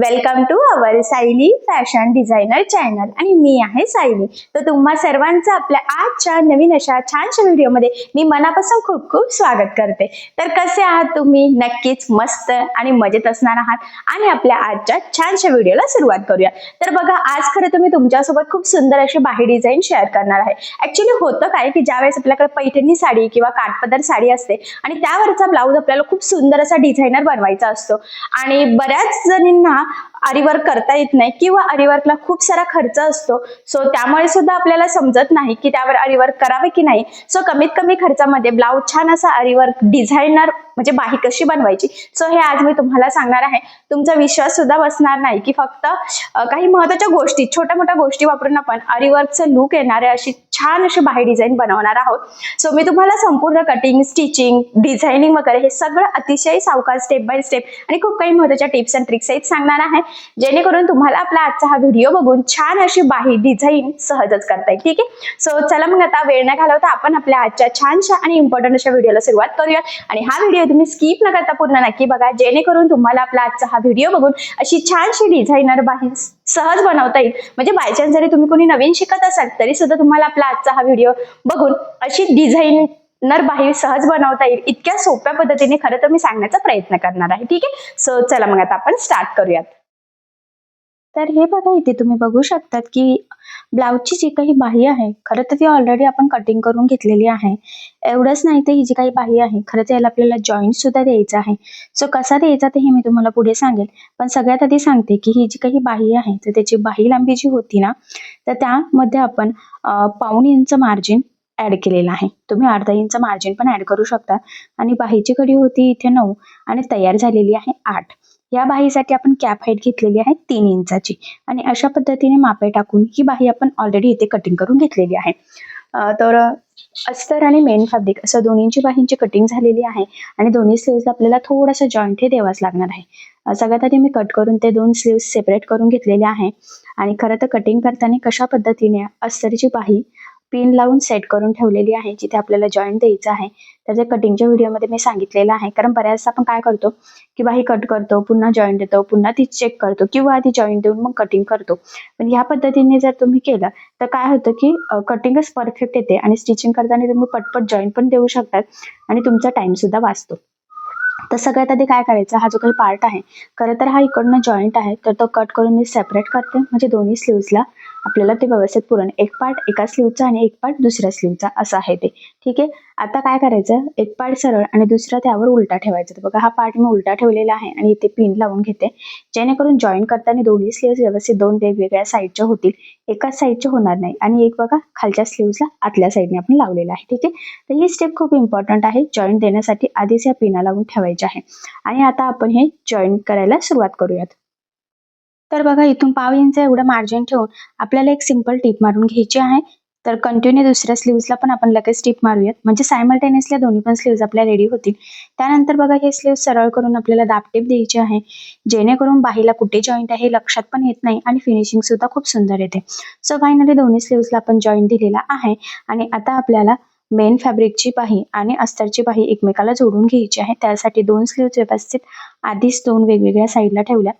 Welcome to our Sayali fashion designer channel आणि मी आहे सायली. तर तुम्हा सर्वांचं आपल्या आजच्या नवीन अशा छानशा व्हिडिओमध्ये मी मनापासून खूप खूप स्वागत करते. तर कसे आहात तुम्ही? नक्कीच मस्त आणि मजेत असणार आहात. आणि आपल्या आजच्या छानशा व्हिडिओला सुरुवात करूया. तर बघा आज खरं तुम्ही तुमच्यासोबत खूप सुंदर अशी बाही डिझाईन शेअर करणार आहे. ऍक्च्युली होतं काय की ज्यावेळेस आपल्याकडे पैठणी साडी किंवा काठपदर साडी असते आणि त्यावरचा ब्लाऊज आपल्याला खूप सुंदर असा डिझायनर बनवायचा असतो. आणि बऱ्याच जणींना आरीवर्क करता येत नाही किंवा आरीवर्कला खूप सारा खर्च असतो. सो त्यामुळे सुद्धा आपल्याला समजत नाही की त्यावर आरीवर्क करावे की नाही. सो कमीत कमी खर्चामध्ये ब्लाऊज छान असा आरीवर्क डिझायनर म्हणजे बाही कशी बनवायची? सो हे आज मी तुम्हाला सांगणार आहे. तुमचा विश्वास सुद्धा बसणार नाही की फक्त काही महत्त्वाच्या गोष्टी छोट्या मोठ्या गोष्टी वापरून आपण आरीवर्कचं लुक येणारे अशी छान अशी बाही डिझाईन बनवणार आहोत. सो मी तुम्हाला संपूर्ण कटिंग स्टिचिंग डिझायनिंग वगैरे हे सगळं अतिशय सावकार स्टेप बाय स्टेप आणि खूप काही महत्त्वाच्या टिप्स अँड ट्रिक्स आहेत सांगणार आहे. जेणेकरून तुम्हाला आपला आजचा हा व्हिडिओ बघून छान अशी बाही डिझाईन सहजच करता येईल. ठीक आहे? सो चला मग आता वेळ न घालवता आपण आपल्या आजच्या छानशा आणि इम्पॉर्टंट अशा व्हिडिओला सुरुवात करूया. आणि हा व्हिडिओ तुम्ही स्किप न करता पूर्ण नक्की बघा. जेणेकरून तुम्हाला आपला आजचा हा व्हिडिओ बघून अशी छानशी डिझायनर बाही सहज बनवता येईल. म्हणजे बाय चान्स जरी तुम्ही कोणी नवीन शिकत असाल तरी सुद्धा तुम्हाला आपला आजचा हा व्हिडिओ बघून अशी डिझाईन नर बाही सहज बनवता येईल. इतक्या सोप्या पद्धतीने खरं तर मी सांगण्याचा प्रयत्न करणार आहे. ठीक आहे? सो चला मग आता आपण स्टार्ट करूयात. तर हे बघा इथे तुम्ही बघू शकतात की ब्लाऊजची जी काही बाही आहे खरं तर ती ऑलरेडी आपण कटिंग करून घेतलेली आहे. एवढंच नाही तर ही जी काही बाही आहे खरं तर याला आपल्याला जॉईंट सुद्धा द्यायचा आहे. सो कसा द्यायचा ते हे मी तुम्हाला पुढे सांगेल. पण सगळ्यात आधी सांगते की ही जी काही बाही आहे तर त्याची बाही लांबी जी होती ना तर त्यामध्ये आपण पाऊण इंच मार्जिन ऍड केलेलं आहे. तुम्ही अर्धा इंच मार्जिन पण ऍड करू शकता. आणि बाहीची कडी होती इथे नऊ आणि तयार झालेली आहे आठ. या बाहीसाठी आपण कॅप हाईट घेतलेली आहे तीन इंचाची. आणि अशा पद्धतीने मापे टाकून ही बाही आपण ऑलरेडी इथे कटिंग करून घेतलेली आहे. तर अस्तर आणि मेन फॅब्रिक असं दोन्हींची बाहींची कटिंग झालेली आहे आणि दोन्ही स्लीव्स आपल्याला थोडंसं जॉईंट हे द्यावाच लागणार आहे. सगळ्यात आधी मी कट करून ते दोन स्लीव्स सेपरेट करून घेतलेले आहे. आणि खरं तर कटिंग करताना कशा पद्धतीने अस्तरची बाही पिन लावून सेट करून ठेवलेली आहे जिथे आपल्याला जॉईंट द्यायचं आहे. त्याचे कटिंगच्या व्हिडिओमध्ये मी सांगितलेलं आहे. कारण बऱ्याचदा आपण काय करतो किंवा ही कट करतो पुन्हा जॉईंट देतो पुन्हा ती चेक करतो किंवा आधी जॉईंट देऊन मग कटिंग करतो. पण ह्या पद्धतीने जर तुम्ही केलं तर काय होतं की कटिंगच परफेक्ट येते आणि स्टिचिंग करताना तुम्ही पटपट जॉईंट पण देऊ शकतात आणि तुमचा टाइम सुद्धा वाचतो. तर सगळ्यात आधी काय करायचं? हा जो काही पार्ट आहे खरं तर हा इकडनं जॉईंट आहे तर तो कट करून मी सेपरेट करते. म्हणजे दोन्ही स्लीव्सला आपल्याला ते व्यवस्थित पुरण. एक पार्ट एका स्लीवचा आणि एक पार्ट दुसऱ्या स्लीवचा असं आहे ते. ठीक आहे? आता काय करायचं? एक पार्ट सरळ आणि दुसरा त्यावर उलटा ठेवायचा. तर बघा हा पार्ट मी उलटा ठेवलेला आहे आणि इथे पिन लावून घेते. जेणेकरून जॉईन करताना दोन्ही स्लीव्स व्यवस्थित दोन वेगवेगळ्या साईडच्या होतील. एकाच साईडच्या होणार नाही. आणि एक बघा खालच्या स्लीव्हला आतल्या साईडने आपण लावलेला आहे. ठीक आहे? तर ही स्टेप खूप इम्पॉर्टंट आहे. जॉईन देण्यासाठी आधीच या पिना लावून ठेवायचे आहे. आणि आता आपण हे जॉईन करायला सुरुवात करूयात. तर बघा इथून पाव इंच एवढं मार्जिन ठेवून आपल्याला एक सिंपल टीप मारून घ्यायची आहे. तर कंटिन्यू दुसऱ्या स्लीव्हला पण आपण लगेच स्टिप मारूयात. म्हणजे सायमल्टेनियसली दोन्ही पण स्लीव्ह आपल्या रेडी होतील. त्यानंतर बघा हे स्लीव सरळ करून आपल्याला दापटेप द्यायची आहे. जेणेकरून बाहीला कुठे जॉईंट आहे हे लक्षात पण येत नाही आणि फिनिशिंग सुद्धा खूप सुंदर येते. सो फायनली दोन्ही स्लीव्हला आपण जॉईंट दिलेला आहे. आणि आता आपल्याला मेन फॅब्रिकची बाही आणि अस्तरची बाही एकमेकाला जोडून घ्यायची आहे. त्यासाठी दोन स्लीव्ह व्यवस्थित आधीच दोन वेगवेगळ्या साईडला ठेवल्या.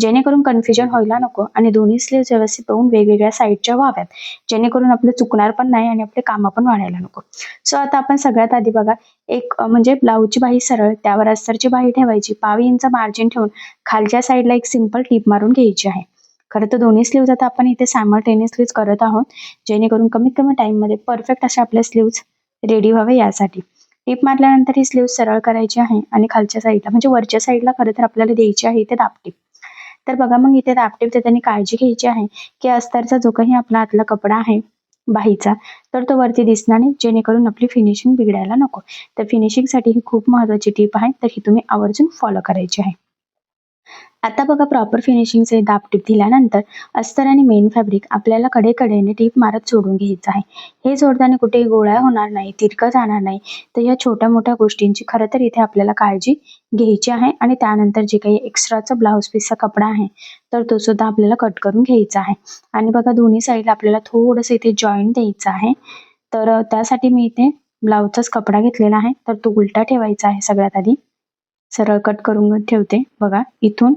जेणेकरून कन्फ्युजन व्हायला नको आणि दोन्ही स्लीव्ह व्यवस्थित दोन वेगवेगळ्या साईडच्या व्हाव्यात. जेणेकरून आपलं चुकणार पण नाही आणि आपले कामं पण वाढायला नको. सो आता आपण सगळ्यात आधी बघा एक म्हणजे ब्लाऊजची बाही सरळ त्यावर अस्तरची बाही ठेवायची. पावी इंच मार्जिन ठेवून खालच्या साईडला एक सिंपल टीप मारून घ्यायची आहे. खरं तर दोन्ही स्लीव्ज आता आपण इथे सायमल्टेनियसलीच करत आहोत. जेणेकरून कमीत कमी टाइममध्ये परफेक्ट अशा आपल्या स्लीव्ज रेडी व्हावे यासाठी. टीप मारल्यानंतर ही स्लीव्ह सरळ करायची आहे आणि खालच्या साईडला म्हणजे वरच्या साईडला खरं तर आपल्याला द्यायची आहे इथे दापटीप तर बघा मग इथे दापटीप देताना काळजी घ्यायची आहे की अस्तरचा जो काही आपला आतला कपडा आहे बाहीचा तर तो वरती दिसणार नाही जेणेकरून आपली फिनिशिंग बिघडायला नको. तर फिनिशिंगसाठी ही खूप महत्वाची टीप आहे तर ही तुम्ही आवर्जून फॉलो करायची आहे. आता बघा प्रॉपर फिनिशिंगचे दाब टीप दिल्यानंतर अस्तर आणि मेन फॅब्रिक आपल्याला कडेकडेने टीप मारत सोडून घ्यायचं आहे. हे जोडताना कुठेही गोळ्या होणार नाही तिरकं जाणार नाही. तर या छोट्या मोठ्या गोष्टींची खरं तर इथे आपल्याला काळजी घ्यायची आहे आणि त्यानंतर जे काही एक्स्ट्राचा ब्लाऊज पीसचा कपडा आहे तर तो सुद्धा आपल्याला कट करून घ्यायचा आहे. आणि बघा दोन्ही साईडला आपल्याला थोडंसं इथे जॉईंट द्यायचं आहे. तर त्यासाठी मी इथे ब्लाऊजचाच कपडा घेतलेला आहे. तर तो उलटा ठेवायचा आहे सगळ्यात आधी. सरळ कट करून ठेवते. बघा इथून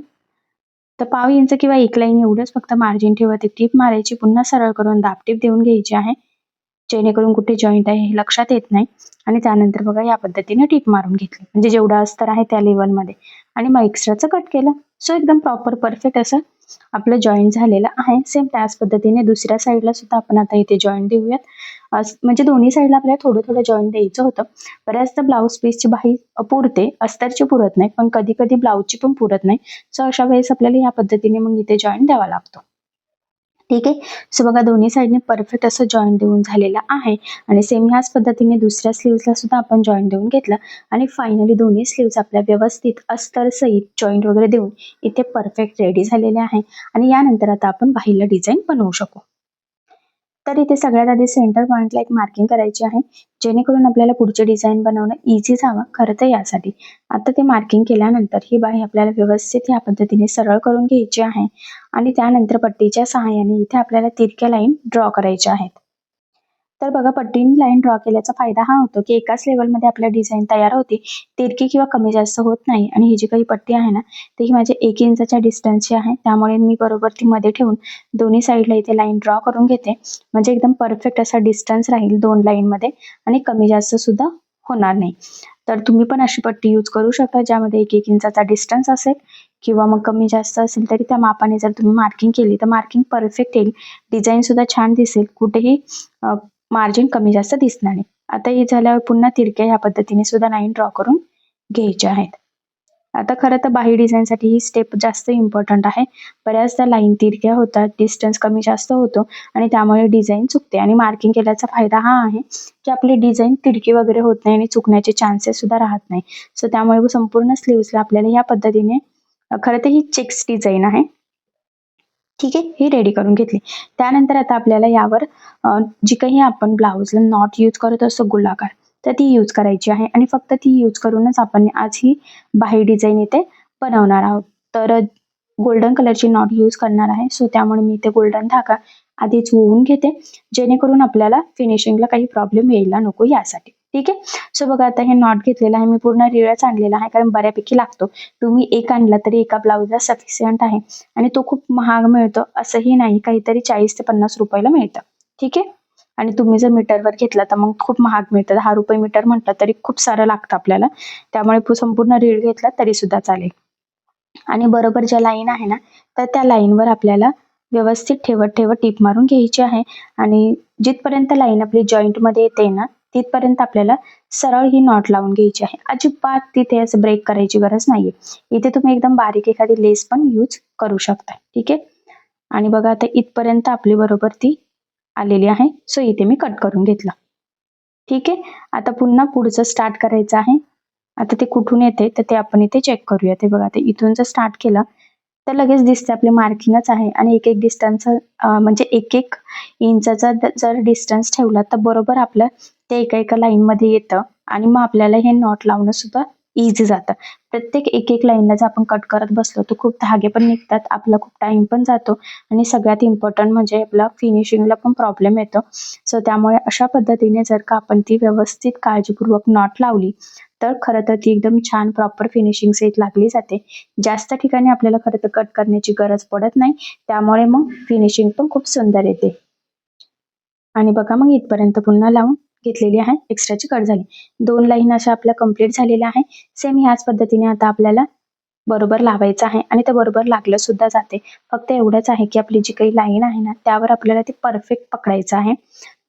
तर पाव इंच किंवा एक लाईन एवढंच फक्त मार्जिन ठेवत टीप मारायची पुन्हा सरळ करून दाबटीप देऊन घ्यायची आहे. जेणेकरून कुठे जॉईंट आहे हे लक्षात येत नाही. आणि त्यानंतर बघा या पद्धतीने टीप मारून घेतली. म्हणजे जेवढं अस्तर आहे त्या लेवलमध्ये आणि मग एक्स्ट्राचं कट केलं. सो एकदम प्रॉपर परफेक्ट असं आपलं जॉईंट झालेलं आहे. सेम त्याच पद्धतीने दुसऱ्या साईडला सुद्धा आपण आता इथे जॉईंट देऊयात. अस- म्हणजे दोन्ही साईडला आपल्याला थोडं थोडं जॉईंट द्यायचं होतं. बऱ्याचदा ब्लाऊज पीसची बाही पुरते अस्तरची पुरत नाही पण कधी कधी ब्लाऊजची पण पुरत नाही. सो अशा वेळेस आपल्याला या पद्धतीने मग इथे जॉईंट द्यावा लागतो. ठीक आहे? सो बघा दोन्ही साईडने परफेक्ट असं जॉईन देऊन झालेला आहे. आणि सेम ह्याच पद्धतीने दुसऱ्या स्लीव्हला सुद्धा आपण जॉईंट देऊन घेतलं. आणि फायनली दोन्ही स्लीव्स आपल्या व्यवस्थित अस्तर सहित जॉईंट वगैरे देऊन इथे परफेक्ट रेडी झालेले आहे. आणि यानंतर आता आपण बाहीला डिझाईन बनवू शकू. तर इथे सगळ्यात आधी सेंटर पॉईंटला एक मार्किंग करायची आहे. जेणेकरून आपल्याला पुढचे डिझाईन बनवणं इझी जावं. खरं तर यासाठी. आता ते मार्किंग केल्यानंतर ही बाही आपल्याला व्यवस्थित या पद्धतीने सरळ करून घ्यायची आहे. आणि त्यानंतर पट्टीच्या सहाय्याने इथे आपल्याला तिरक्या लाईन ड्रॉ करायच्या आहेत. तर बघा पट्टीने लाईन ड्रॉ केल्याचा फायदा हा होतो की एकाच लेवलमध्ये आपल्या डिझाईन तयार होते तिरकी किंवा कमी जास्त होत नाही. आणि ही जी काही पट्टी आहे ना ती ही माझ्या एक इंचाच्या डिस्टन्सची आहे. त्यामुळे मी बरोबर ती मध्ये ठेवून दोन्ही साईडला इथे लाईन ड्रॉ करून घेते. म्हणजे एकदम परफेक्ट असा डिस्टन्स राहील दोन लाईनमध्ये आणि कमी जास्त सुद्धा होणार नाही. तर तुम्ही पण अशी पट्टी यूज करू शकता ज्यामध्ये एक एक इंचाचा डिस्टन्स असेल किंवा मग कमी जास्त असेल तरी त्या मापाने जर तुम्ही मार्किंग केली तर मार्किंग परफेक्ट येईल. डिझाईन सुद्धा छान दिसेल. कुठेही मार्जिन कमी जास्त दिसणार नाही. आता हे झाल्यावर पुन्हा तिरक्या ह्या पद्धतीने सुद्धा लाईन ड्रॉ करून घ्यायच्या आहेत. आता खरं तर बाही डिझाईनसाठी ही स्टेप जास्त इम्पॉर्टंट आहे. बऱ्याचदा लाईन तिरक्या होतात डिस्टन्स कमी जास्त होतो आणि त्यामुळे डिझाईन चुकते. आणि मार्किंग केल्याचा फायदा हा आहे की आपली डिझाईन तिरकी वगैरे होत नाही आणि चुकण्याचे चान्सेस सुद्धा राहत नाही. सो त्यामुळे संपूर्ण स्लीव्सला आपल्याला या पद्धतीने खरं तर ही चेक्स डिझाईन आहे. ठीक आहे? ही रेडी करून घेतली. त्यानंतर आता आपल्याला यावर जी काही आपण ब्लाऊजला नॉट यूज करत असतो गोलाकार तर ती यूज करायची आहे. आणि फक्त ती यूज करूनच आपण आज ही बाही डिझाईन इथे बनवणार आहोत. तर गोल्डन कलरची नॉट यूज करणार आहे. सो त्यामुळे मी इथे गोल्डन धागा आधीच होऊन घेते. जेणेकरून आपल्याला फिनिशिंगला काही प्रॉब्लेम यायला नको यासाठी. ठीक आहे? सो बघा आता हे नॉट घेतलेलं आहे. मी पूर्ण रिळच आणलेला आहे कारण बऱ्यापैकी लागतो. तुम्ही एक आणला तरी एका ब्लाऊजला सफिशियंट आहे. आणि तो खूप महाग मिळतो. असंही नाही. काहीतरी चाळीस ते पन्नास रुपयाला मिळतं. ठीक आहे? आणि तुम्ही जर मीटरवर घेतला तर मग खूप महाग मिळतं. दहा रुपये मीटर म्हटलं तरी खूप सारं लागतं आपल्याला. त्यामुळे संपूर्ण रीळ घेतला तरी सुद्धा चालेल. आणि बरोबर ज्या लाईन आहे ना तर त्या लाईनवर आपल्याला व्यवस्थित ठेवत ठेवत टीप मारून घ्यायची आहे. आणि जिथपर्यंत लाईन आपली जॉईंटमध्ये येते ना तिथपर्यंत आपल्याला सरळ ही नॉट लावून घ्यायची आहे. अजिबात तिथे असं ब्रेक करायची गरज नाहीये. इथे तुम्ही एकदम बारीक एखादी लेस पण यूज करू शकता. ठीक आहे? आणि बघा आता इथपर्यंत आपली बरोबर ती आलेली आहे. सो इथे मी कट करून घेतलं. ठीक आहे? आता पुन्हा पुढचं स्टार्ट करायचं आहे. आता ते कुठून येते? तर ते आपण इथे चेक करूया. ते बघा ते इथून जर स्टार्ट केलं तर लगेच दिसते आपली मार्किंगच आहे आणि एक एक डिस्टन्स म्हणजे एक एक इंचाचा जर डिस्टन्स ठेवला तर बरोबर आपलं ते एका एका लाईन मध्ये येतं आणि मग आपल्याला हे नॉट लावणं सुद्धा इझी जातं. प्रत्येक एक एक लाईनला जर आपण कट करत बसलो तर खूप धागे पण निघतात आपला खूप टाइम पण जातो आणि सगळ्यात इम्पॉर्टंट म्हणजे आपला फिनिशिंगला पण प्रॉब्लेम येतो. सो त्यामुळे अशा पद्धतीने जर का आपण ती व्यवस्थित काळजीपूर्वक नॉट लावली तर खरं तर ती एकदम छान प्रॉपर फिनिशिंग सेट लागली जाते. जास्त ठिकाणी आपल्याला खरं तर कट करण्याची गरज पडत नाही. त्यामुळे मग फिनिशिंग पण खूप सुंदर येते. आणि बघा मग इथपर्यंत पुन्हा लावून घेतलेली आहे. एक्स्ट्राची कट झाली. दोन लाईन अशा आपल्या कंप्लीट झालेल्या आहे. सेम ह्याच पद्धतीने आता आपल्याला बरोबर लावायचं आहे. आणि ते बरोबर लागलं सुद्धा जाते. फक्त एवढंच आहे की आपली जी काही लाईन आहे ना त्यावर आपल्याला ते परफेक्ट पकडायचं आहे.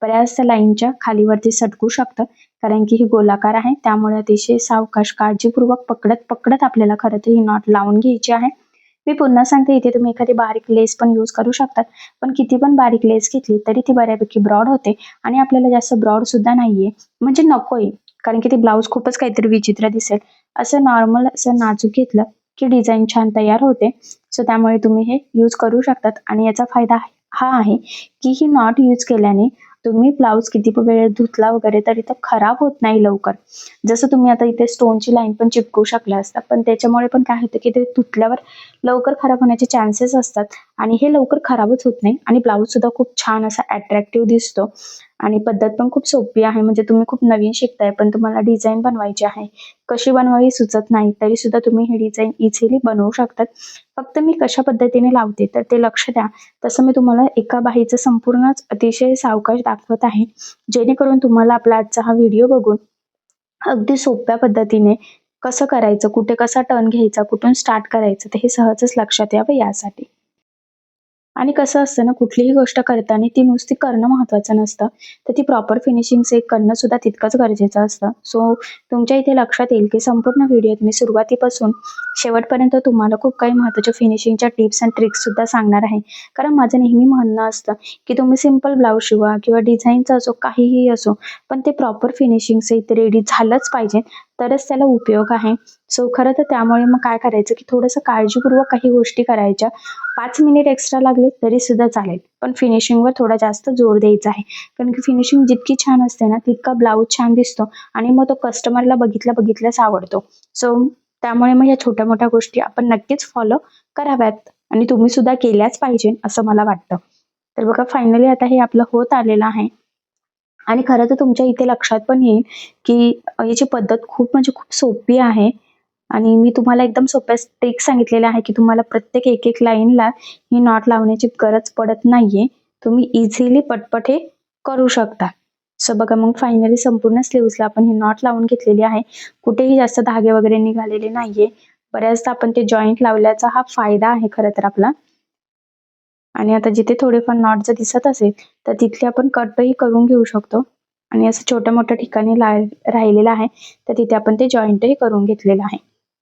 बऱ्याचशा लाईनच्या खालीवरती सटकू शकतं. कारण की ही गोलाकार आहे. त्यामुळे अतिशय सावकाश काळजीपूर्वक पकडत पकडत आपल्याला खरं तर ही नॉट लावून घ्यायची आहे. मी पुन्हा सांगते इथे तुम्ही एखादी बारीक लेस पण यूज करू शकतात. पण किती पण बारीक लेस घेतली तरी ती बऱ्यापैकी ब्रॉड होते आणि आपल्याला जास्त ब्रॉड सुद्धा नाहीये. म्हणजे नकोय कारण की ते ब्लाऊज खूपच काहीतरी विचित्र दिसेल. असं नॉर्मल असं नाजूक घेतलं की डिझाईन छान तयार होते. सो त्यामुळे तुम्ही हे यूज करू शकतात. आणि याचा फायदा हा आहे की ही नॉट यूज केल्याने तुम्ही ब्लाऊज किती वेळ धुतला वगैरे तरी तो खराब होत नाही लवकर. जसं तुम्ही आता इथे स्टोनची लाईन पण चिपकू शकला असता पण त्याच्यामुळे पण काय होतं की ते धुतल्यावर लवकर खराब होण्याचे चान्सेस असतात. आणि हे लवकर खराबच होत नाही आणि ब्लाऊज सुद्धा खूप छान असा अट्रॅक्टिव्ह दिसतो. आणि पद्धत पण खूप सोपी आहे. म्हणजे तुम्ही खूप नवीन शिकताय पण तुम्हाला डिझाईन बनवायची आहे. कशी बनवावी सुचत नाही तरी सुद्धा तुम्ही हे डिझाईन इझिली बनवू शकतात. फक्त मी कशा पद्धतीने लावते तर ते लक्ष द्या. तसं मी तुम्हाला एका बाहीचं संपूर्णच अतिशय सावकाश दाखवत आहे. जेणेकरून तुम्हाला आपला आजचा हा व्हिडिओ बघून अगदी सोप्या पद्धतीने कसं करायचं कुठे कसा टर्न घ्यायचा कुठून स्टार्ट करायचं ते हे सहजच लक्षात यावं यासाठी. आणि कसं असतं ना कुठलीही गोष्ट करताना ती नुसती करणं महत्वाचं नसतं. तर ती प्रॉपर फिनिशिंग एक करणं सुद्धा तितकंच गरजेचं असतं. सो तुमच्या इथे लक्षात येईल की संपूर्ण व्हिडिओत मी सुरुवातीपासून शेवटपर्यंत तुम्हाला खूप काही महत्त्वाच्या फिनिशिंगच्या टिप्स अँड ट्रिक्स सुद्धा सांगणार आहे. कारण माझं नेहमी म्हणणं असतं की तुम्ही सिंपल ब्लाऊज शिवा किंवा डिझाईनचा असो काहीही असो पण ते प्रॉपर फिनिशिंग इथे रेडी झालंच पाहिजे. तरच त्याला उपयोग आहे. सो खरं तर त्यामुळे मग काय करायचं की थोडंसं काळजीपूर्वक काही गोष्टी करायच्या. पाच मिनिट एक्स्ट्रा लागले तरी सुद्धा चालेल. पण फिनिशिंगवर थोडा जास्त जोर द्यायचा आहे. कारण की फिनिशिंग जितकी छान असते ना तितका ब्लाऊज छान दिसतो आणि मग तो कस्टमरला बघितल्या बघितल्याच आवडतो. सो त्यामुळे मग या छोट्या मोठ्या गोष्टी आपण नक्कीच फॉलो कराव्यात आणि तुम्ही सुद्धा केल्याच पाहिजे असं मला वाटतं. तर बघा फायनली आता हे आपलं होत आलेलं आहे. आणि खरं तर तुमच्या इथे लक्षात पण येईल की याची पद्धत खूप म्हणजे खूप सोपी आहे. आणि मी तुम्हाला एकदम सोप्या टेक सांगितलेल्या आहे की तुम्हाला प्रत्येक एक एक लाईनला ही नॉट लावण्याची गरज पडत नाहीये. तुम्ही इझिली पटपट हे करू शकता. सो बघा मग फायनली संपूर्ण स्लीव्सला आपण ही नॉट लावून घेतलेली आहे. कुठेही जास्त धागे वगैरे निघालेले नाहीये. बऱ्याचदा आपण ते जॉईंट लावल्याचा हा फायदा आहे खरं तर आपला. आणि आता जिथे थोडेफार नॉट जर दिसत असेल तर तिथले आपण कटही करून घेऊ शकतो. आणि असं छोट्या मोठ्या ठिकाणी ला राहिलेलं आहे तर तिथे आपण ते जॉईंटही करून घेतलेलं आहे.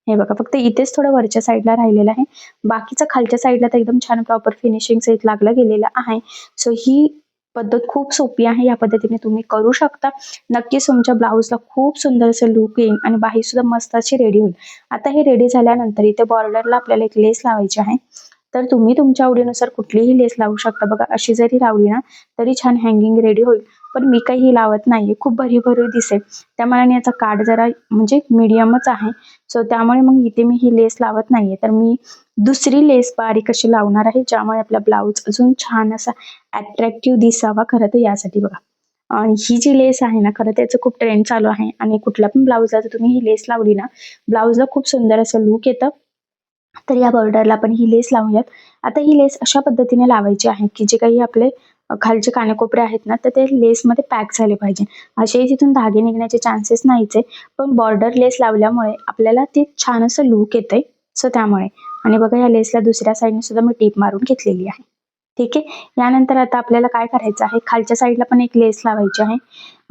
हे बघा फक्त इथेच थोडं वरच्या साईडला राहिलेलं आहे. बाकीचं खालच्या साईडला तर एकदम छान प्रॉपर फिनिशिंग सहित लागलं गेलेलं आहे. सो ही पद्धत खूप सोपी आहे. या पद्धतीने तुम्ही करू शकता. नक्कीच तुमच्या ब्लाऊजला खूप सुंदर असं लुक येईल आणि बाही सुद्धा मस्त अशी रेडी होईल. आता हे रेडी झाल्यानंतर इथे बॉर्डरला आपल्याला एक लेस लावायची आहे. तर तुम्ही तुमच्या आवडीनुसार कुठलीही लेस लावू शकता. बघा अशी जरी लावली ना तरी छान हँगिंग रेडी होईल. पण मी काही लावत नाहीये. खूप भरी भरी दिसेल. त्यामुळे याचा काठ जरा म्हणजे मीडियमच आहे. सो त्यामुळे मग इथे मी ही लेस लावत नाहीये. तर मी दुसरी लेस बारीक अशी लावणार आहे ज्यामुळे आपला ब्लाऊज अजून छान असा अट्रॅक्टिव्ह दिसावा खरं तर यासाठी बघा. आणि ही जी लेस आहे ना खरं त्याचं खूप ट्रेंड चालू आहे. आणि कुठल्या पण ब्लाऊजला जर तुम्ही ही लेस लावली ना ब्लाऊजला खूप सुंदर असं लुक येतं. तर या बॉर्डरला आपण ही लेस लावूयात. आता ही लेस अशा पद्धतीने लावायची आहे की जे काही आपले खालचे कानेकोपरे आहेत ना तर ते लेसमध्ये पॅक झाले पाहिजे. असेही तिथून धागे निघण्याचे चान्सेस नाहीच आहे. पण बॉर्डर लेस लावल्यामुळे आपल्याला ते छान असं लुक येतंय सो त्यामुळे. आणि बघा या लेसला दुसऱ्या साईडने सुद्धा मी टीप मारून घेतलेली आहे. ठीक आहे? यानंतर आता आपल्याला काय करायचं आहे? खालच्या साईडला पण एक लेस लावायची आहे.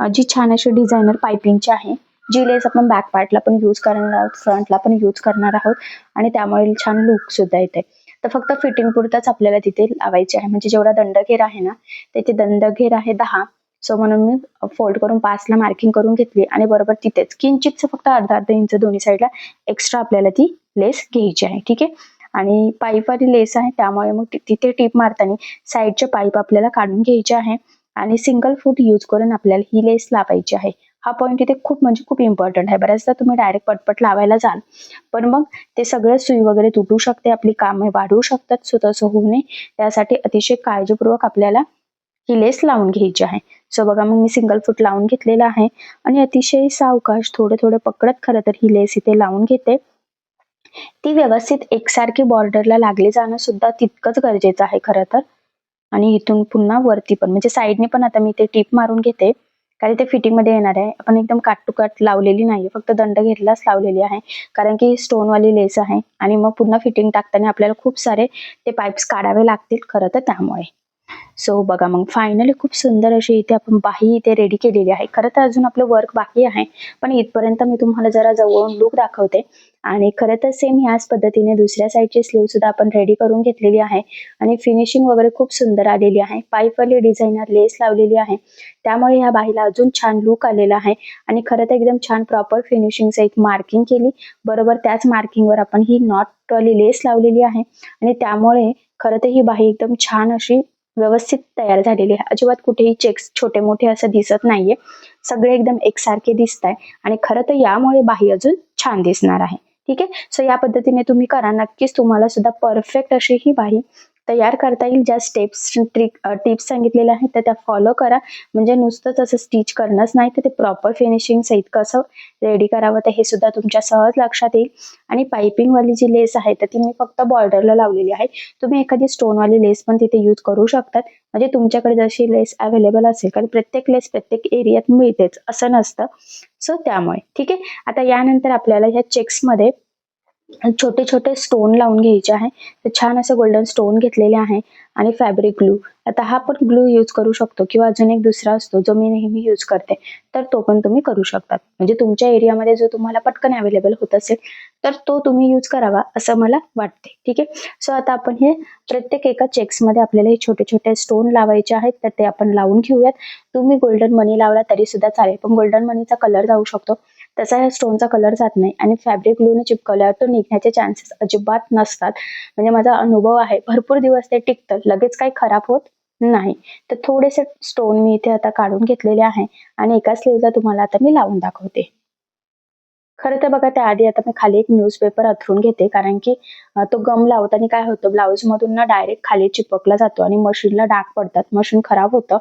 जी छान अशी डिझायनर पायपिंगची आहे. जी लेस आपण बॅक पार्टला पण यूज करणार आहोत फ्रंटला पण यूज करणार आहोत. आणि त्यामुळे छान लुक सुद्धा येते. तर फक्त फिटिंग पुरताच आपल्याला तिथे लावायचे आहे. म्हणजे जेवढा दंडघेर आहे ना त्याचे दंडघेर आहे दहा. सो म्हणून मी फोल्ड करून पाचला मार्किंग करून घेतली. आणि बरोबर तिथेच किंचितचं फक्त अर्धा अर्धा इंच दोन्ही साईडला एक्स्ट्रा आपल्याला ती लेस घ्यायची आहे. ठीक आहे? आणि पाईपवाली लेस आहे. त्यामुळे मग तिथे टीप मारताना साईडचे पाईप आपल्याला काढून घ्यायचे आहे. आणि सिंगल फूट यूज करून आपल्याला ही लेस लावायची आहे. हा पॉईंट इथे खूप म्हणजे खूप इम्पॉर्टंट आहे. बऱ्याचदा तुम्ही डायरेक्ट पटपट लावायला जाल. पण मग ते सगळं सुई वगैरे तुटू शकते आपली कामे वाढवू शकतात सो तसं होऊ नये. त्यासाठी अतिशय काळजीपूर्वक आपल्याला ही लेस लावून घ्यायची आहे. सो बघा मग मी सिंगल फूट लावून घेतलेला आहे आणि अतिशय सावकाश थोडे थोडे पकडत खरं तर ही लेस इथे लावून घेते. ती व्यवस्थित एकसारखी बॉर्डरला लागली जाणं सुद्धा तितकंच गरजेचं आहे खरं तर. आणि इथून पुन्हा वरती पण म्हणजे साईडने पण आता मी ते टीप मारून घेते. कारण ते फिटिंगमध्ये येणार आहे. आपण एकदम काट टू काट लावलेली नाही फक्त दंड घेतलाच लावलेली आहे. कारण की स्टोन वाली लेस आहे. आणि मग पुन्हा फिटिंग टाकताना आपल्याला खूप सारे ते पाईप्स काढावे लागतील. खरं तर त्यामुळे. सो बघा मग फायनली खूप सुंदर अशी इथे आपण बाही इथे रेडी केलेली आहे. खरं तर अजून आपलं वर्क बाकी आहे पण इथपर्यंत मी तुम्हाला जरा जवळून लुक दाखवते. आणि खरं तर सेम याच पद्धतीने दुसऱ्या साईडची स्लीव सुद्धा आपण रेडी करून घेतलेली आहे. आणि फिनिशिंग वगैरे खूप सुंदर आलेली आहे. पाईपवाली डिझाईनर लेस लावलेली आहे. त्यामुळे ह्या बाईला अजून छान लुक आलेला आहे. आणि खरं तर एकदम छान प्रॉपर फिनिशिंगचं एक मार्किंग केली. बरोबर त्याच मार्किंगवर आपण ही नॉटवाली लेस लावलेली आहे. आणि त्यामुळे खरं तर ही बाही एकदम छान अशी व्यवस्थित तयार झालेली आहे. अजिबात कुठेही चेक्स छोटे मोठे असं दिसत नाहीये. सगळे एकदम एकसारखे दिसत आहे आणि खरं तर यामुळे बाही अजून छान दिसणार आहे. ठीक आहे? सो या पद्धतीने तुम्ही करा. नक्कीच तुम्हाला सुद्धा परफेक्ट अशी ही बाही तयार करता येईल. ज्या स्टेप्स ट्रिक टिप्स सांगितलेल्या आहेत त्या त्या फॉलो करा. म्हणजे नुसतं तसं स्टिच करणंच नाही तर ते प्रॉपर फिनिशिंग सहित कसं रेडी करावं तर हे सुद्धा तुमच्या सहज लक्षात येईल. आणि पायपिंगवाली जी लेस आहे तर ती मी फक्त बॉर्डरला लावलेली आहे. तुम्ही एखादी स्टोनवाली लेस पण तिथे यूज करू शकतात. म्हणजे तुमच्याकडे जशी लेस अवेलेबल असेल कारण प्रत्येक लेस प्रत्येक एरियात मिळतेच असं नसतं. सो त्यामुळे ठीक आहे? आता यानंतर आपल्याला ह्या चेक्समध्ये छोटे छोटे स्टोन लावून घ्यायचे आहे. तर छान असे गोल्डन स्टोन घेतलेले आहे आणि फॅब्रिक ग्लू आता हा पण ग्लू यूज करू शकतो किंवा अजून एक दुसरा असतो जो मी नेहमी यूज करते तर तो पण तुम्ही करू शकता म्हणजे तुमच्या एरियामध्ये जो तुम्हाला पटकन अवेलेबल होत असेल तर तो तुम्ही यूज करावा असं मला वाटते. ठीक आहे? सो आता आपण हे प्रत्येक एका चेक्समध्ये आपल्याला हे छोटे छोटे स्टोन लावायचे आहेत तर ते आपण लावून घेऊयात. तुम्ही गोल्डन मनी लावला तरी सुद्धा चालेल पण गोल्डन मनीचा कलर जाऊ शकतो. तसा ह्या स्टोनचा कलर जात नाही. आणि फॅब्रिक ग्लूने चिपकवल्यावर तो निघण्याचे चान्सेस अजिबात नसतात. म्हणजे माझा अनुभव आहे भरपूर दिवस ते टिकतं. लगेच काही खराब होत नाही. तर थोडेसे स्टोन मी इथे आता काढून घेतलेले आहे. आणि एका स्लीवला तुम्हाला आता मी लावून दाखवते. खरं तर बघा त्याआधी आता मी खाली एक न्यूजपेपर अथरून घेते. कारण की तो गम लावताना काय होतं ब्लाऊज मधून ना डायरेक्ट खाली चिपकला जातो आणि मशीनला डाग पडतात. मशीन खराब होतं.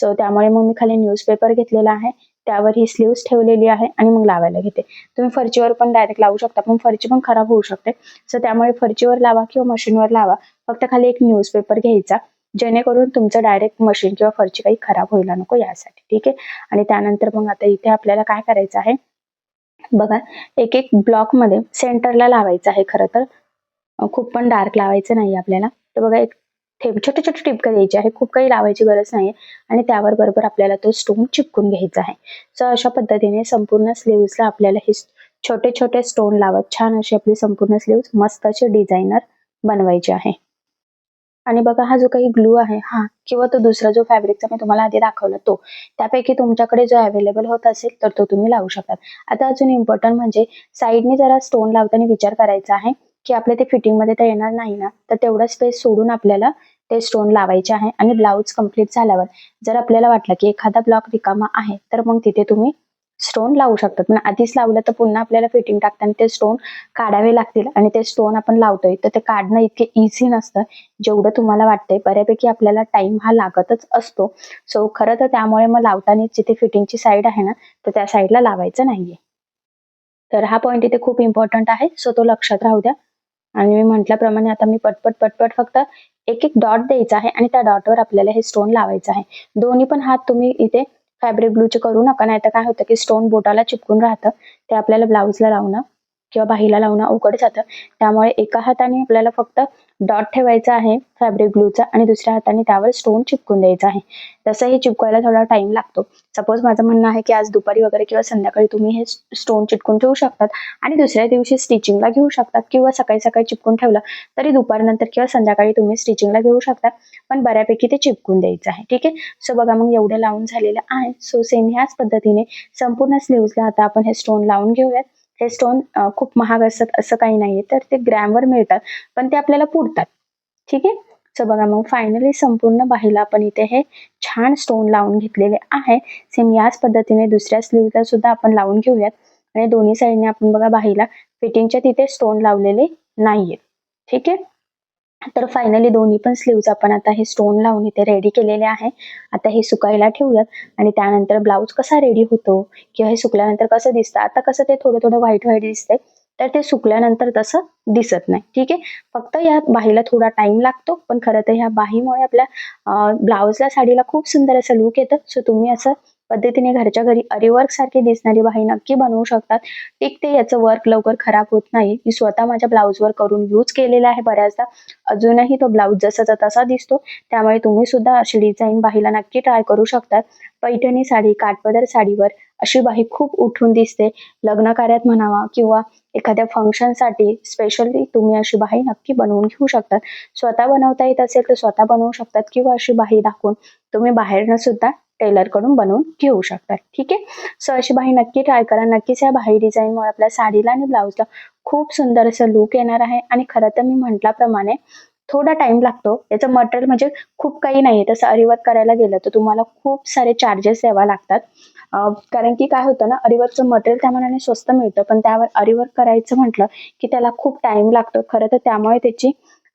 सो त्यामुळे मग मी खाली न्यूजपेपर घेतलेला आहे. त्यावर ही स्लीव्स ठेवलेली आहे आणि मग लावायला घेते. तुम्ही फरचीवर पण डायरेक्ट लावू शकता पण फरची पण खराब होऊ शकते. सो त्यामुळे फरचीवर लावा किंवा मशीनवर लावा. फक्त खाली एक न्यूजपेपर घ्यायचा. जेणेकरून तुमचं डायरेक्ट मशीन किंवा फरची काही खराब व्हायला नको यासाठी. ठीक आहे? आणि त्यानंतर मग आता इथे आपल्याला काय करायचं आहे? बघा एक एक ब्लॉकमध्ये सेंटरला लावायचं आहे खरं तर. खूप पण डार्क लावायचं नाही आपल्याला. तर बघा एक ठेप छोटे छोटे टिपकं द्यायचे आहे. खूप काही लावायची गरज नाही आणि त्यावर बरोबर आपल्याला तो स्टोन चिपकून घ्यायचा आहे. सो अशा पद्धतीने संपूर्ण स्लीव्सला आपल्याला हे छोटे छोटे स्टोन लावत छान अशी आपली संपूर्ण स्लीव्ज मस्त अशी डिझायनर बनवायची आहे. आणि बघा हा जो काही ग्लू आहे हा किंवा तो दुसरा जो फॅब्रिकचा मी तुम्हाला आधी दाखवला तो. त्यापैकी तुमच्याकडे जो अवेलेबल होत असेल तर तो तुम्ही लावू शकता. आता अजून इम्पॉर्टंट म्हणजे साईडने जरा स्टोन लावताना विचार करायचा आहे की आपल्या ते फिटिंगमध्ये तर येणार नाही ना तर तेवढा स्पेस सोडून आपल्याला ते स्टोन लावायचे आहे आणि ब्लाऊज कंप्लीट झाल्यावर जर आपल्याला वाटलं की एखादा ब्लॉक रिकामा आहे तर मग तिथे तुम्ही स्टोन लावू शकतात. पण आधीच लावलं तर पुन्हा आपल्याला फिटिंग टाकताना ते स्टोन काढावे लागतील आणि ते स्टोन आपण लावतोय तर ते काढणं इतके इझी नसतं. जेवढं तुम्हाला वाटतंय बऱ्यापैकी आपल्याला टाइम हा लागतच असतो. सो खरं तर त्यामुळे मग लावताना जिथे फिटिंगची साईड आहे ना तर त्या साईडला लावायचं नाहीये. तर हा पॉईंट इथे खूप इम्पॉर्टंट आहे. सो तो लक्षात राहू द्या. आणि मी म्हटल्याप्रमाणे आता मी पटपट पटपट फक्त एक एक डॉट द्यायचा आहे आणि त्या डॉटवर आपल्याला हे स्टोन लावायचं आहे. दोन्ही पण हात तुम्ही इथे फॅब्रिक ग्लूचे करू नका. नाही तर काय होतं की स्टोन बोटाला चिपकून राहतं. ते आपल्याला ब्लाऊजला लावणं किंवा बाहीला लावणं अवघड जातं. त्यामुळे एका हाताने आपल्याला फक्त डॉट ठेवायचा आहे फॅब्रिक ग्लूचा आणि दुसऱ्या हाताने त्यावर स्टोन चिपकून द्यायचा आहे. तसं हे चिपकवायला थोडा टाइम लागतो. सपोज माझं म्हणणं आहे की आज दुपारी वगैरे किंवा संध्याकाळी तुम्ही हे स्टोन चिटकून ठेवू शकतात आणि दुसऱ्या दिवशी स्टिचिंगला घेऊ शकतात किंवा सकाळी सकाळी चिपकून ठेवलं तरी दुपारनंतर किंवा संध्याकाळी तुम्ही स्टिचिंगला घेऊ शकता. पण बऱ्यापैकी ते चिपकून द्यायचं आहे. ठीक आहे? सो बघा मग एवढं लावून झालेलं आहे. सो सेम ह्याच पद्धतीने संपूर्ण स्लीव्हला आता आपण हे स्टोन लावून घेऊयात. हे स्टोन खूप महाग असतात असं काही नाहीये. तर ते ग्रॅमवर मिळतात पण ते आपल्याला पुरतात. ठीक आहे? सो बघा मग फायनली संपूर्ण बाहीला आपण इथे हे छान स्टोन लावून घेतलेले आहे. सेम याच पद्धतीने दुसऱ्या स्लीवला सुद्धा आपण लावून घेऊयात. आणि दोन्ही साईडने आपण बघा बाहीला फिटिंगच्या तिथे स्टोन लावलेले नाहीये ठीक आहे? तर फायनली दोन्ही पण स्लीव्ज आपण आता हे स्टोन लावून इथे रेडी केलेले आहे. आता हे सुकायला ठेवूयात. आणि त्यानंतर ब्लाऊज कसा रेडी होतो? किंवा हे सुकल्यानंतर कसं दिसतं? आता कसं ते थोडं थोडं व्हाईट व्हाईट दिसते तर ते सुकल्यानंतर तसं दिसत नाही. ठीक आहे? फक्त या बाहीला थोडा टाइम लागतो. पण खरं तर ह्या बाहीमुळे आपल्या ब्लाऊजला साडीला खूप सुंदर असं लुक येतं. सो तुम्ही असं पद्धतीने घरच्या घरी अरिवर्क सारखी दिसणारी बाही नक्की बनवू शकतात. टिकते याचं वर्क लवकर खराब होत नाही. मी स्वतः माझ्या ब्लाऊजवर करून यूज केलेला आहे बऱ्याचदा. अजूनही तो ब्लाऊज जसाचा तसा दिसतो. त्यामुळे तुम्ही सुद्धा अशी डिझाईन बाहीला नक्की ट्राय करू शकतात. पैठणी साडी काठपदर साडीवर अशी बाही खूप उठून दिसते. लग्न कार्यात म्हणावा किंवा एखाद्या फंक्शनसाठी स्पेशली तुम्ही अशी बाही नक्की बनवून घेऊ शकतात. स्वतः बनवता येत असेल तर स्वतः बनवू शकतात किंवा अशी बाही दाखवून तुम्ही बाहेरनं सुद्धा टेलरकडून बनवून घेऊ शकतात. ठीक आहे? सो अशी बाही नक्की ट्राय करा. नक्कीच या बाही डिझाईनमुळे आपल्या साडीला आणि ब्लाऊजला खूप सुंदर असं लुक येणार आहे. आणि खरं तर मी म्हटल्याप्रमाणे थोडा टाइम लागतो. याचं मटेरियल म्हणजे खूप काही नाही तसं अरिवर्क करायला गेलं तर तुम्हाला खूप सारे चार्जेस द्यावा लागतात. कारण की काय होतं ना अरिवर्कचं मटेरियल त्या मनाने स्वस्त मिळतं. पण त्यावर अरिवर्क करायचं म्हटलं की त्याला खूप टाइम लागतो. खरं तर त्यामुळे त्याची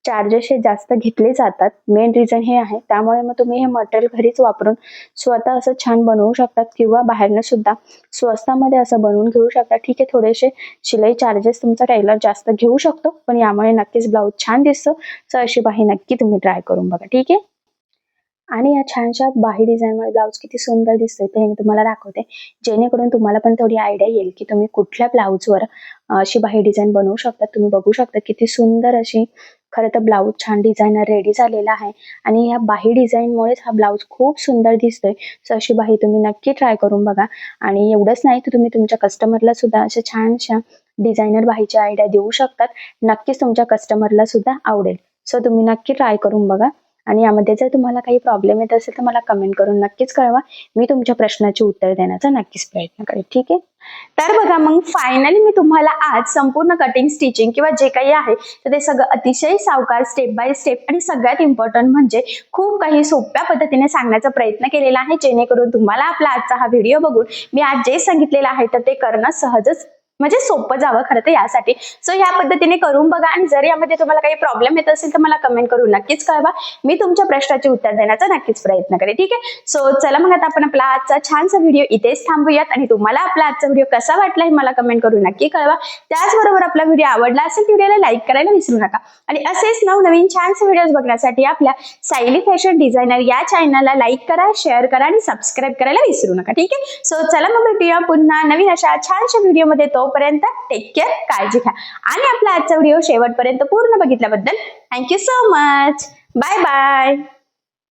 चार्जेस हे जास्त घेतले जातात. मेन रिझन हे आहे. त्यामुळे मग तुम्ही हे मटेरियल घरीच वापरून स्वतः असं छान बनवू शकतात किंवा बाहेरनं सुद्धा स्वस्तामध्ये असं बनवून घेऊ शकता. ठीक आहे थोडेसे शिलाई चार्जेस तुमचा टेलर जास्त घेऊ शकतो पण यामुळे नक्कीच ब्लाऊज छान दिसतो. तर अशी बाही नक्की तुम्ही ट्राय करून बघा. ठीक आहे? आणि या छानशा बाही डिझाईनमुळे ब्लाऊज किती सुंदर दिसतोय ते मी तुम्हाला दाखवते. जेणेकरून तुम्हाला पण थोडी आयडिया येईल की तुम्ही कुठल्या ब्लाऊजवर अशी बाही डिझाईन बनवू शकता. तुम्ही बघू शकता किती सुंदर अशी खरं तर ब्लाऊज छान डिझाईनर रेडी झालेला आहे. आणि ह्या बाही डिझाईनमुळेच हा ब्लाऊज खूप सुंदर दिसतोय. सो अशी बाही तुम्ही नक्की ट्राय करून बघा. आणि एवढंच नाही तर तुम्ही तुमच्या कस्टमरला सुद्धा अशा छानशा डिझायनर बाहीच्या आयडिया देऊ शकतात. नक्कीच तुमच्या कस्टमरला सुद्धा आवडेल. सो तुम्ही नक्की ट्राय करून बघा. आणि यामध्ये जर तुम्हाला काही प्रॉब्लेम येत असेल तर मला कमेंट करून नक्कीच कळवा. मी तुमच्या प्रश्नाचे उत्तर देण्याचा नक्कीच प्रयत्न करेन. ठीक आहे? तर बघा मग फायनली मी तुम्हाला आज संपूर्ण कटिंग स्टिचिंग किंवा जे काही आहे तर ते सगळं अतिशय सावकार स्टेप बाय स्टेप आणि सगळ्यात इम्पॉर्टंट म्हणजे खूप काही सोप्या पद्धतीने सांगण्याचा प्रयत्न केलेला आहे जेणेकरून तुम्हाला आपला आजचा हा व्हिडिओ बघून मी आज जे सांगितलेलं आहे तर ते करणं सहजच म्हणजे सोपं जावं खरं तर यासाठी. सो ह्या पद्धतीने करून बघा आणि जर यामध्ये तुम्हाला काही प्रॉब्लेम येत असेल तर मला कमेंट करून नक्कीच कळवा. मी तुमच्या प्रश्नाचे उत्तर देण्याचा नक्कीच प्रयत्न करेन ठीक आहे? सो चला मग आता आपण आपला आजचा छानसा व्हिडिओ इथेच थांबूयात आणि तुम्हाला आपला आजचा व्हिडिओ कसा वाटला हे मला कमेंट करून नक्की कळवा. त्याचबरोबर आपला व्हिडिओ आवडला असेल व्हिडिओला लाईक करायला विसरू नका. आणि असेच नवनवीन छानसे व्हिडिओज बघण्यासाठी आपल्या सायली फॅशन डिझायनर या चॅनलला लाईक करा शेअर करा आणि सबस्क्राईब करायला विसरू नका ठीक आहे? सो चला मग भेटूया पुन्हा नवीन अशा छानशा व्हिडिओमध्ये तोपर्यंत टेक केअर काळजी घ्या. आणि आपला आजचा व्हिडिओ शेवटपर्यंत पूर्ण बघितल्याबद्दल thank you so much bye bye